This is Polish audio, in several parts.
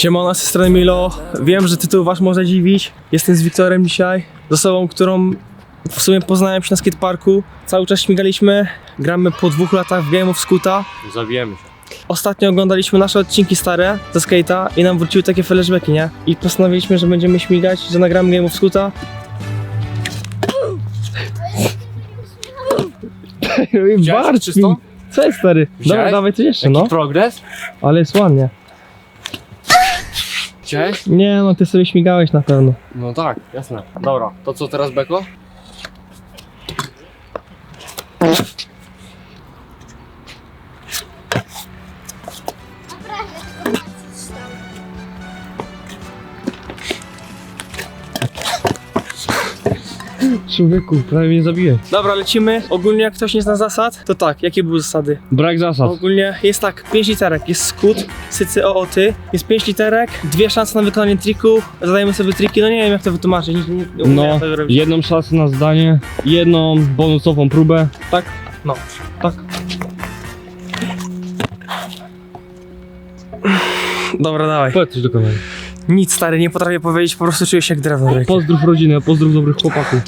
Siemano, z tej strony Milo. Wiem, że tytuł wasz może dziwić. Jestem z Wiktorem dzisiaj, z osobą, którą w sumie poznałem się na skateparku. Cały czas śmigaliśmy, gramy po dwóch latach w Game of Scoota. Zabijemy się. Ostatnio oglądaliśmy nasze odcinki stare ze skate'a i nam wróciły takie flashbacki, nie? I postanowiliśmy, że będziemy śmigać, że nagramy Game of Scoota. Widziałeś, Bartki. czysto? Co jest stary? Dobra, Widziałeś? dawaj coś jeszcze, Jaki no. progres? Ale jest ładnie. Widziałeś? Nie no, ty sobie śmigałeś na pewno. No tak, jasne. Dobra, to co teraz Beko? Człowieku, prawie mnie zabiłeś. Dobra, lecimy. Ogólnie jak ktoś nie zna zasad, to tak, jakie były zasady? Brak zasad. Ogólnie jest tak, 5 literek, jest skut, sycy o, o, ty, jest 5 literek, dwie szanse na wykonanie triku, zadajemy sobie triki, no nie wiem jak to wytłumaczyć, nie, nie, nie umiem No, tego robić. jedną szansę na zdanie, jedną bonusową próbę. Tak, no, tak. Dobra, dawaj. Powiedz coś do kamery. Nic stary, nie potrafię powiedzieć, po prostu czuję się jak drewno. w ręku. Pozdrów rodzinę, pozdrów dobrych chłopaków.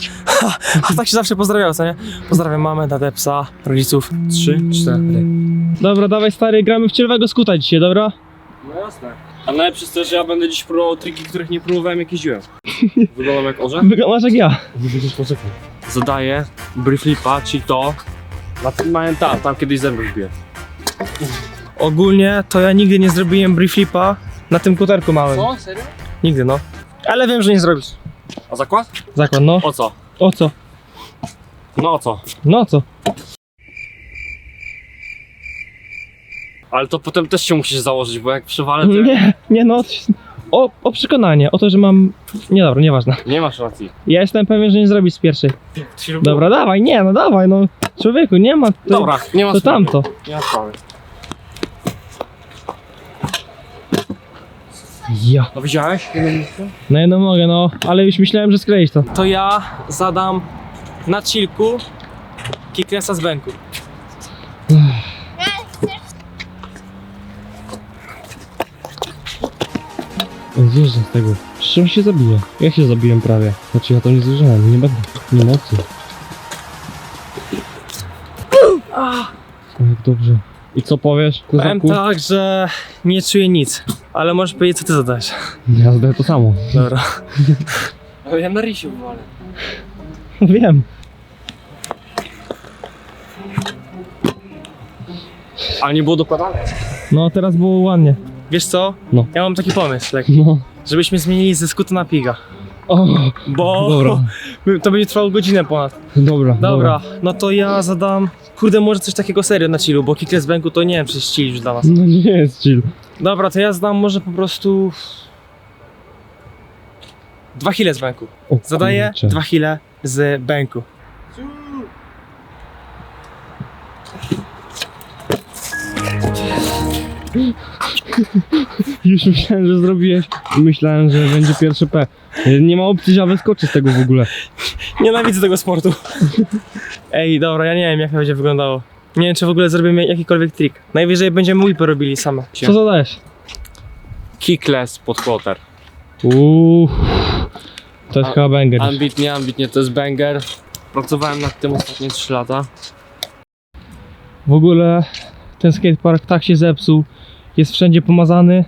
A tak się zawsze pozdrawiał, co nie? Pozdrawiam mamę, tatę, psa, rodziców. Trzy, cztery. Dobra, dawaj stary, gramy w czerwego skuta dzisiaj, dobra? No jasne. A najlepsze jest to, że ja będę dziś próbował triki, których nie próbowałem jak jeździłem. Wyglądam jak orze? Wyglądasz jak ja. Zadaję brieflipa, czyli to. Na tym małem tam, tam kiedyś zęby wbiję. Ogólnie to ja nigdy nie zrobiłem brieflipa na tym kuterku małym. Serio? Nigdy, no. Ale wiem, że nie zrobisz. A zakład? Zakład, no. O co? O co? No o co? No o co? Ale to potem też się musisz założyć, bo jak przywalę to... Nie, nie no. O, o przekonanie, o to, że mam... Nie, dobra, nieważne. Nie masz racji. Ja jestem pewien, że nie zrobisz z pierwszej. Dobra, dawaj, nie, no dawaj, no. Człowieku, nie ma... To, Dobra, nie ma To sprawy. tamto. Nie ma sprawy. Ja. No widziałeś? No ja no mogę, no. Ale już myślałem, że skleisz to. To ja zadam na chillku kickressa z bęku. On zjeżdża z tego. Czym się zabije? Ja się zabiłem prawie. Znaczy ja to nie zjeżdżałem, nie będę. Nie. O, jak dobrze. I co powiesz, Powiem tak, że nie czuję nic. Ale możesz powiedzieć, co ty zadajesz. Ja zdaję to samo. Dobra. Ale ja na rysie wywalę. Wiem. Ale nie było dokładane. No teraz było ładnie. Wiesz co? No. Ja mam taki pomysł, like, No. żebyśmy zmienili ze skuta na piga. O, Bo dobra. to będzie trwało godzinę ponad. Dobra, Dobra, no to ja zadam. Kurde, może coś takiego serio na chillu, bo kickless bęku to nie wiem, czy jest chill już dla nas. No nie jest chill. Dobra, to ja zadam może po prostu. Dwa hile z. O, Zadaję kurczę. dwa hile z bęku. Już myślałem, że zrobiłeś. Myślałem, że będzie pierwsze P. Nie ma opcji, że ja wyskoczę z tego w ogóle. Nienawidzę tego sportu. Ej, dobra, ja nie wiem jak to będzie wyglądało. Nie wiem, czy w ogóle zrobimy jakikolwiek trik. Najwyżej będziemy whipy robili same. Co zadajesz? Kickless pod quarter. Uuu. To jest A- chyba banger. Ambitnie, ambitnie, to jest banger. Pracowałem nad tym ostatnie 3 lata. W ogóle ten skatepark tak się zepsuł. Jest wszędzie pomazany.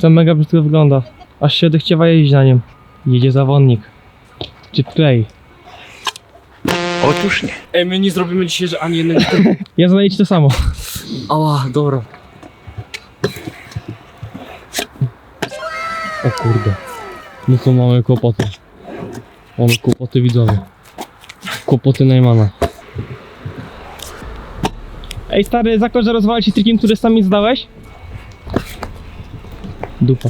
To mega brzydko wygląda. Aż się odechciewa jeździć na nim. Jedzie zawodnik. Czy klej. Ej, my nie zrobimy dzisiaj, że ani jednego... Ja zadaję ci to samo. Ała, dobra. O kurde. No to mamy kłopoty. Mamy kłopoty widzowie. Kłopoty Najmana. Ej stary, zakład, że rozwalę ci trikiem, który sam mi zdałeś? Dupa.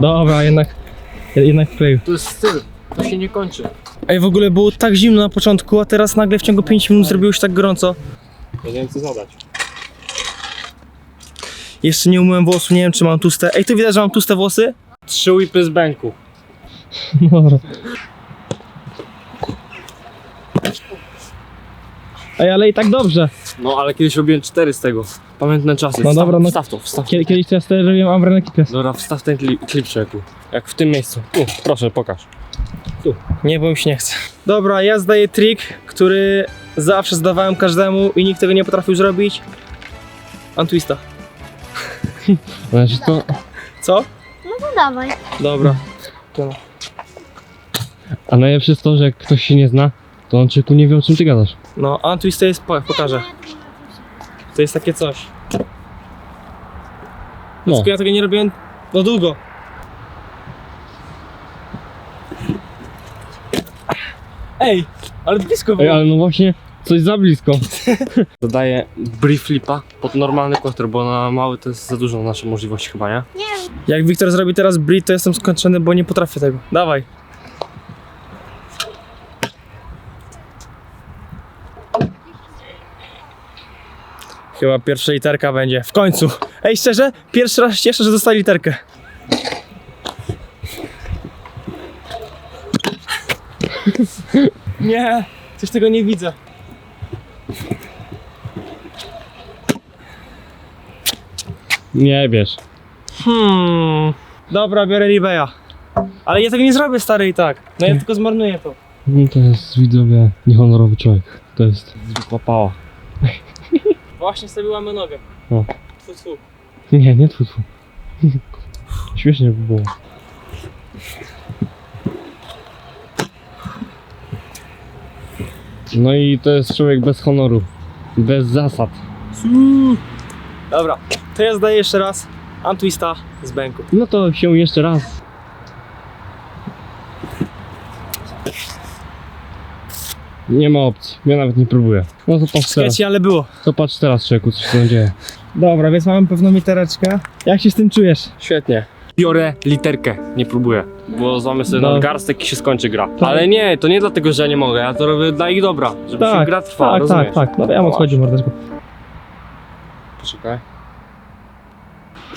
Dobra, jednak, jednak wkleił. To jest styl, to się nie kończy. Ej, w ogóle było tak zimno na początku, a teraz nagle w ciągu 5 minut zrobiło się tak gorąco. Ja nie wiem co zadać. Jeszcze nie umyłem włosów, nie wiem czy mam tłuste. Ej, tu widać, że mam tłuste włosy? Trzy whipy z bęku. Dobra. Ej, ale i tak dobrze. No ale kiedyś robiłem cztery z tego. Pamiętne czasy. No Wstaw- dobra, no- Wstaw to, wstaw. Kiedy, kiedyś to ja sobie robiłem Umbrella Kickers. Dobra, wstaw ten klip, klip człowieku. Jak w tym miejscu. Tu, proszę, pokaż. Nie, bo mi się nie chce. Dobra, ja zdaję trik, który zawsze zdawałem każdemu i nikt tego nie potrafił zrobić. Antwista. Znaczy to... Co? No dawaj. Dobra. A najlepsze jest to, że jak ktoś się nie zna, to on czeku nie wie o czym ty gadasz. No, Antwist to jest, po- pokażę. To jest takie coś. No. Tylko ja tego nie robiłem no długo. Ej, ale blisko było. Ej, ale no właśnie, coś za blisko. Dodaję brief flipa pod normalny quarter, bo na mały to jest za dużo na nasze możliwości chyba, nie? Nie, Jak Wiktor zrobi teraz brit, to jestem skończony, bo nie potrafię tego. Dawaj. Chyba pierwsza literka będzie. W końcu. Ej, szczerze, pierwszy raz się cieszę, że dostali literkę. Nie, coś tego nie widzę. Nie wiesz. Hmm. Dobra, biorę Ribeya. Ale ja tego nie zrobię, stary, i tak. No ja tylko zmarnuję to. No to jest widzowie niehonorowy człowiek. To jest zwykła pała. Właśnie sobie łamę nogę. O. Tfu, tfu. Nie, nie tfu, tfu. Śmiesznie by było. No i to jest człowiek bez honoru. Bez zasad. Dobra, to ja zdaję jeszcze raz Antwista z bęku. No to się jeszcze raz. Nie ma opcji. Ja nawet nie próbuję. No to patrz teraz. Skeci, ale było. To patrz teraz, człowieku, co się dzieje. Dobra, więc mamy pewną litereczkę. Jak się z tym czujesz? Świetnie. Biorę literkę, nie próbuję. Bo złamię sobie No. nadgarstek i się skończy gra. Tak. Ale nie, to nie dlatego, że ja nie mogę, ja to robię dla ich dobra, żeby się gra trwała, tak, rozumiesz? tak, tak. No wiem o co chodzi, mordeczku. Poczekaj.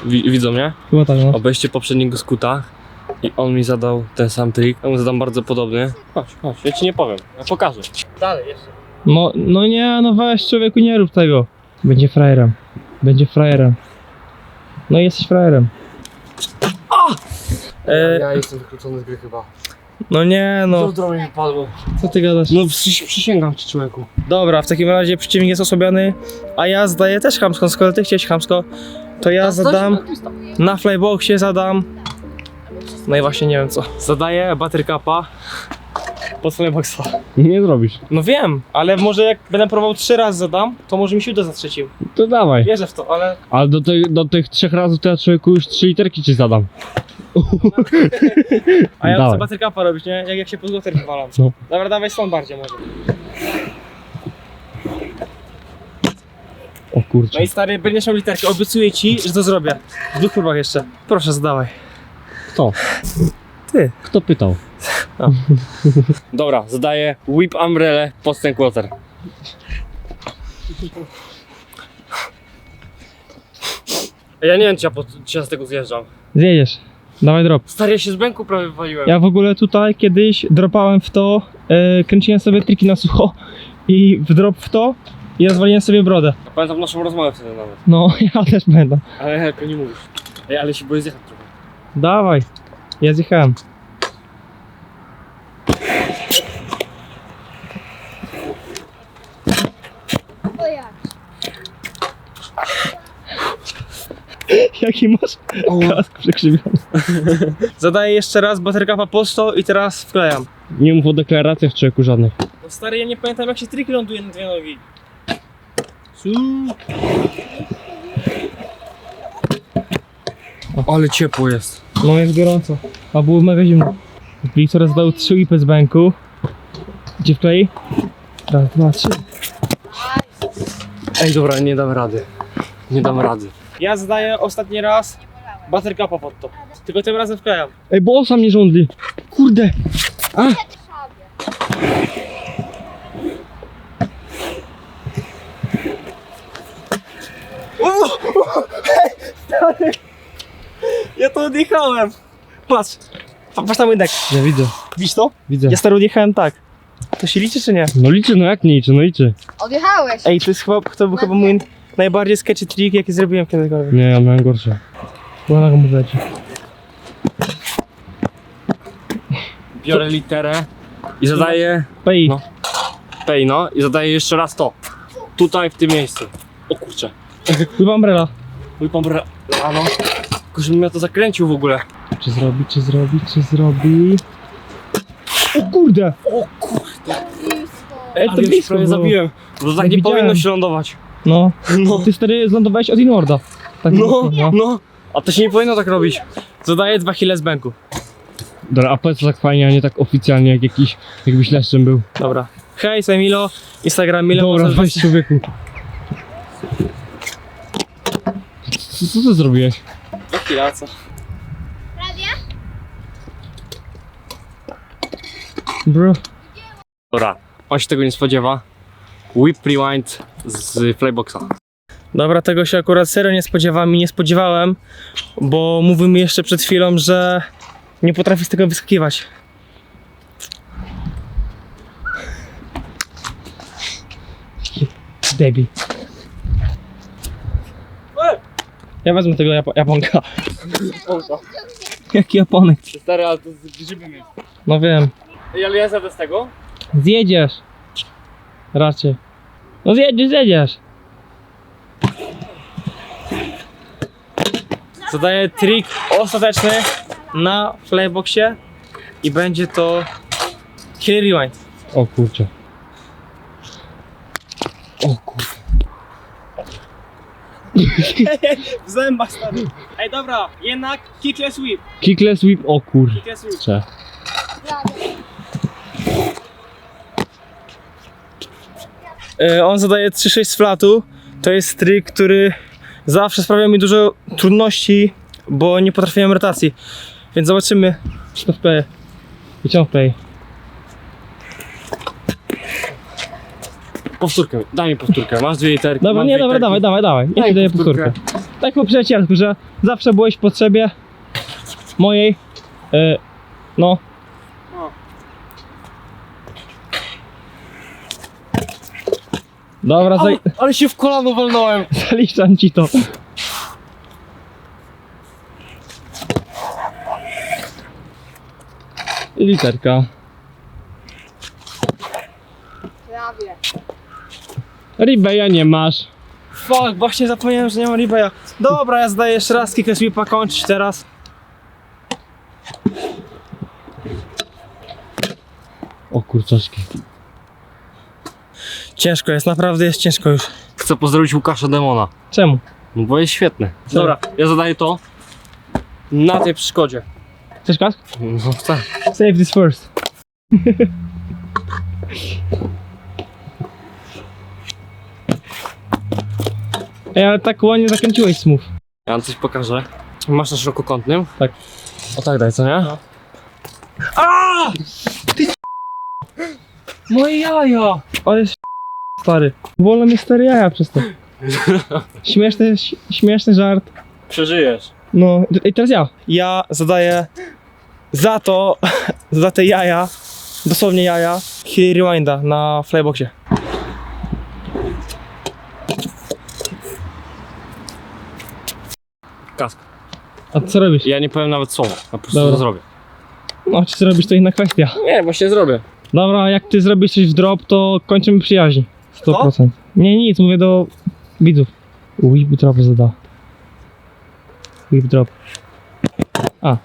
Wi- widzą mnie? Chyba tak, no. Obejście poprzedniego skuta i on mi zadał ten sam trik. Ja mu zadam bardzo podobny. Chodź, chodź, ja ci nie powiem, ja pokażę. Dalej jeszcze. No, no nie, no weź człowieku, nie rób tego. Będzie frajerem. Będzie frajerem. No i jesteś frajerem. E, Ja jestem wykluczony z gry chyba. no nie, no. Mi wypadło. Co ty gadasz? No przy, przysięgam ci człowieku. Dobra, w takim razie przeciwnik jest osłabiony, a ja zdaję też chamsko, skoro ty chciałeś chamsko, to ja zadam, na flyboxie zadam, no i właśnie nie wiem co. Zadaję buttercupa pod flyboxa. Nie zrobisz. No wiem, ale może jak będę próbował trzy razy zadam, to może mi się uda za trzecim. To dawaj. Wierzę w to, ale... Ale do, tej, do tych trzech razy to ja człowieku już trzy literki ci zadam. A ja Dawaj. chcę buttercupa robić, nie? Jak, jak się pod water wywalam. No. Dobra, dawaj stąd bardziej może. O kurczę. No i stary, będziesz miał literkę, obiecuję ci, że to zrobię. W dwóch próbach jeszcze. Proszę, zadawaj. Kto? Ty. Kto pytał? Dobra, zadaję whip umbrella pod ten quarter. Ja nie wiem, czy ja, pod, czy ja z tego zjeżdżam. Zjedziesz. Dawaj drop. Stary, ja się z bęku prawie wywaliłem. Ja w ogóle tutaj kiedyś dropałem w to, e, kręciłem sobie triki na sucho i w drop w to i rozwaliłem sobie brodę. Pamiętam naszą rozmowę wtedy nawet. No, ja też pamiętam. Ale lepiej nie mówisz. Ej, ale się boję zjechać trochę. Dawaj. Ja zjechałem. o jak? Jaki masz kask przekrzywiony. Zadaję jeszcze raz buttercupa po 100 i teraz wklejam. Nie mów o deklaracjach człowieku żadnych. No stary, ja nie pamiętam jak się trik ląduje na dwie nogi. Su. Ale ciepło jest. No jest gorąco, a było mega zimno. Wiktor zdał trzy whipy z bęku. Gdzie wklei? Raz, dwa, trzy. Ej, dobra, nie dam rady. Nie dam rady. Ja zadaję ostatni raz buttercupa pod to. Tylko tym razem wklejam. Ej, bo osa mnie żądli. Kurde. Ja to odjechałem. Patrz. Pa- Patrz tam jednak. Ja widzę. Widzisz to? Widzę. Ja stary odjechałem tak. To się liczy czy nie? No liczy, no jak nie liczy, no liczy. Odjechałeś. Ej, to jest chyba, to był chyba mój najbardziej sketchy trik, jaki zrobiłem kiedykolwiek. Nie, ja miałem gorsze. Była na komu leci. Biorę literę i zadaję Pej. No. pej, no, i zadaję jeszcze raz to. Tutaj, w tym miejscu. O kurczę. Whip umbrella. Mój pan rano. Tylko żebym ja to zakręcił w ogóle. Czy zrobi, czy zrobi, czy zrobi? O kurde! O kurde. Ej, to blisko prawie było. zabiłem. Bo to tak nie widziałem. powinno się lądować. No. No. Ty stary zlądowałeś od inwarda. Tak No, było, no. A to się nie powinno tak robić. Zadaję dwa hile z bęku. Dobra, a powiedz tak fajnie, a nie tak oficjalnie, jak jakiś, jakbyś leszczem był. Dobra. Hej, jestem Milo. Instagram Milo. Dobra, Można weź człowieku. Co, co ty zrobiłeś? Chwila, co? Prawie? Bro. Dobra, on się tego nie spodziewa. Whip rewind z Flyboxa. Dobra, tego się akurat serio nie spodziewam i nie spodziewałem, bo mówił mi jeszcze przed chwilą, że nie potrafi z tego wyskakiwać. Debil. Ja wezmę tego Japo- Japonka. Jaki Japonek? Stary, ale to z grzybem jest. No wiem. Ej, ale ja zadę z tego? Zjedziesz. Raczej. No zjedziesz, zjedziesz. Zadaję trik ostateczny na flyboxie i będzie to Kill Rewind. O kurczę. O kurde. W zębach stary. Ej dobra, jednak kickless whip. Kickless whip, o. Kickless whip. E, On zadaje 3-6 z flatu. To jest trik, który zawsze sprawia mi dużo trudności, bo nie potrafiłem rotacji. Więc zobaczymy, czy to wkleję. I czy on wkleje. Powtórkę, daj mi powtórkę. Masz dwie literki. Dobra, nie, dwie dobra, literki. dawaj, dawaj, dawaj. Ja Daj ci daję powtórkę. powtórkę. Tak po przyjacielsku, że zawsze byłeś w potrzebie mojej. E, no. Dobra, Au, zaj- ale się w kolano walnąłem. zaliczam ci to. I literka. Ribeya nie masz. Fuck, właśnie zapomniałem, że nie mam Ribeya. Dobra, ja zdaję jeszcze raz kick sweepa, kończyć teraz. O kurczaczki. Ciężko jest, naprawdę jest ciężko już. Chcę pozdrowić Łukasza Demona. Czemu? No bo jest świetny. Dobra, ja zadaję to na tej przeszkodzie. Chcesz kask? No tak. Save this first. Ej, ale tak ładnie zakręciłeś smooth. Ja wam coś pokażę. Masz na szerokokątnym? Tak. O tak daj, co nie? No. A! Ty Moje jaja! Ale jest stary. Wolą mnie stare jaja przez to. Śmieszny, śmieszny żart. Przeżyjesz. No, i teraz ja. Ja zadaję za to, za te jaja, dosłownie jaja, Hill Rewinda na flyboxie. Kask. A co robisz? Ja nie powiem nawet słowa. Ja po prostu Dobra. to zrobię. No, czy zrobisz to inna kwestia. Nie, właśnie zrobię. Dobra, jak ty zrobisz coś w drop, to kończymy przyjaźń. 100%. Nie, nic, mówię do widzów. Whip drop zada. Whip drop. A.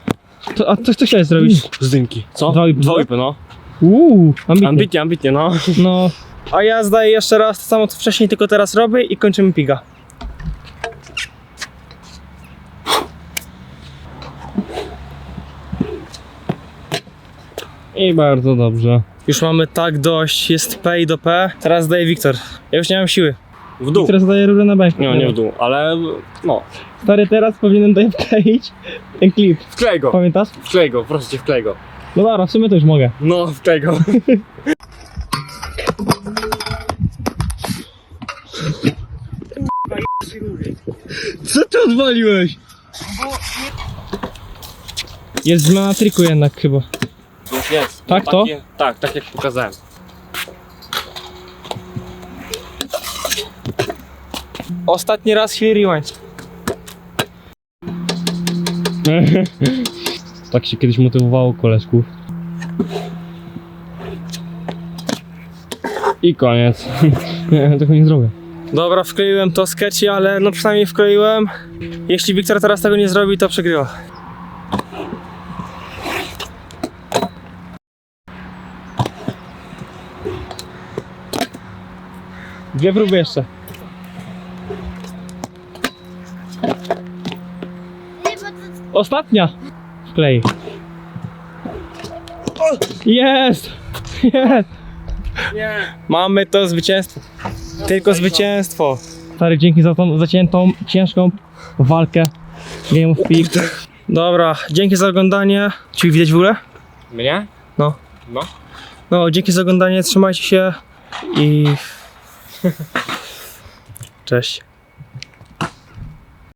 To, a co, co chciałeś zrobić? Zdynki. Co? Dwa whipy, Dwa no. Uuu, ambitnie. Ambitnie, ambitnie, no. No. A ja zdaję jeszcze raz to samo co wcześniej, tylko teraz robię i kończymy piga. I bardzo dobrze. Już mamy tak dość, jest P i do P. Teraz daje Wiktor. Ja już nie mam siły. W dół. Wiktor zadaje rurę na bęk. Nie, nie w dół, ale no. Stary, teraz powinienem tutaj wkleić ten klip. Wklej go, Pamiętasz? wklej go, proszę cię, wklej go. No dobra, w sumie to już mogę. No, wklej go. Co ty odwaliłeś? Jest zmiana triku jednak chyba. Jest. Tak to? Tak, tak jak pokazałem. Ostatni raz chwilę rewind. tak się kiedyś motywowało koleżków. I koniec. nie, tego nie zrobię. Dobra, wkleiłem to sketchy, ale no przynajmniej wkleiłem. Jeśli Wiktor teraz tego nie zrobi, to przegrywa. Dwie próby jeszcze. Ostatnia. Wklej. Jest! Jest! Mamy to zwycięstwo. Tylko zwycięstwo. Stary, dzięki za tą zaciętą, ciężką walkę. Game of Peak. Dobra, dzięki za oglądanie. Czy widać w ogóle? Mnie? No. No. No, dzięki za oglądanie, trzymajcie się i... Cześć.